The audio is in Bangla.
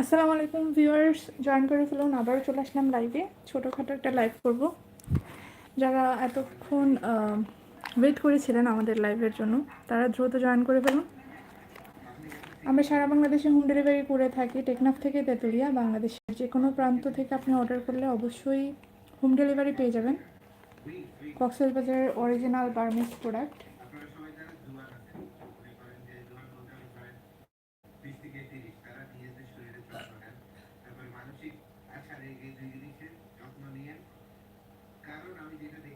আসসালামু আলাইকুম ভিউয়ার্স, জয়েন করে ফেলুন, আবারও চলে আসলাম লাইভে ছোটোখাটো একটা লাইভ করব। যারা এতক্ষণ ওয়েট করেছিলেন আমাদের লাইভের জন্য, তারা দ্রুত জয়েন করে ফেলুন। আমরা সারা বাংলাদেশে হোম ডেলিভারি করে থাকি টেকনাফ থেকে তেঁতুলিয়া, বাংলাদেশের যে কোনো প্রান্ত থেকে আপনি অর্ডার করলে অবশ্যই হোম ডেলিভারি পেয়ে যাবেন। কক্সবাজারের original Burmese product due to the